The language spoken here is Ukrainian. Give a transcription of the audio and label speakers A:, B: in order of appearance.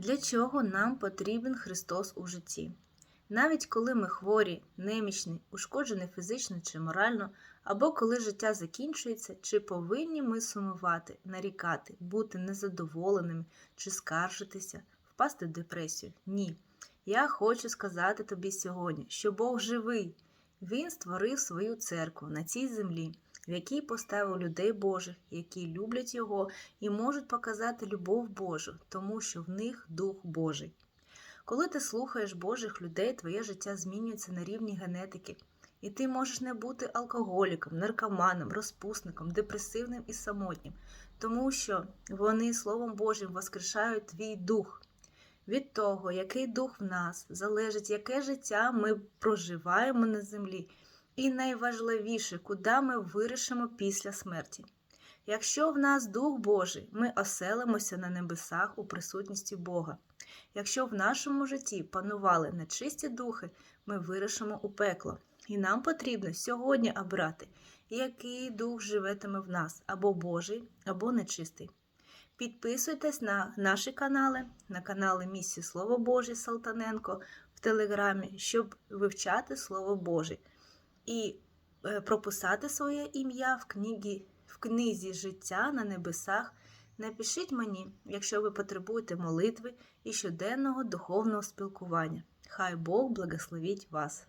A: Для чого нам потрібен Христос у житті? Навіть коли ми хворі, немічні, ушкоджені фізично чи морально, або коли життя закінчується, чи повинні ми сумувати, нарікати, бути незадоволеними чи скаржитися, впасти в депресію? Ні. Я хочу сказати тобі сьогодні, що Бог живий. Він створив свою церкву на цій землі, в якій поставив людей Божих, які люблять Його і можуть показати любов Божу, тому що в них Дух Божий. Коли ти слухаєш Божих людей, твоє життя змінюється на рівні генетики, і ти можеш не бути алкоголіком, наркоманом, розпусником, депресивним і самотнім, тому що вони Словом Божим воскрешають твій дух. Від того, який дух в нас, залежить, яке життя ми проживаємо на землі, і найважливіше, куди ми вирішимо після смерті. Якщо в нас Дух Божий, ми оселимося на небесах у присутності Бога. Якщо в нашому житті панували нечисті духи, ми вирішимо у пекло. І нам потрібно сьогодні обрати, який дух живетиме в нас, або Божий, або нечистий. Підписуйтесь на наші канали, на канали Місії Слово Боже Салтаненко в Телеграмі, щоб вивчати Слово Боже і е, прописати своє ім'я в книгі, в книзі життя на небесах. Напишіть мені, якщо ви потребуєте молитви і щоденного духовного спілкування. Хай Бог благословить вас!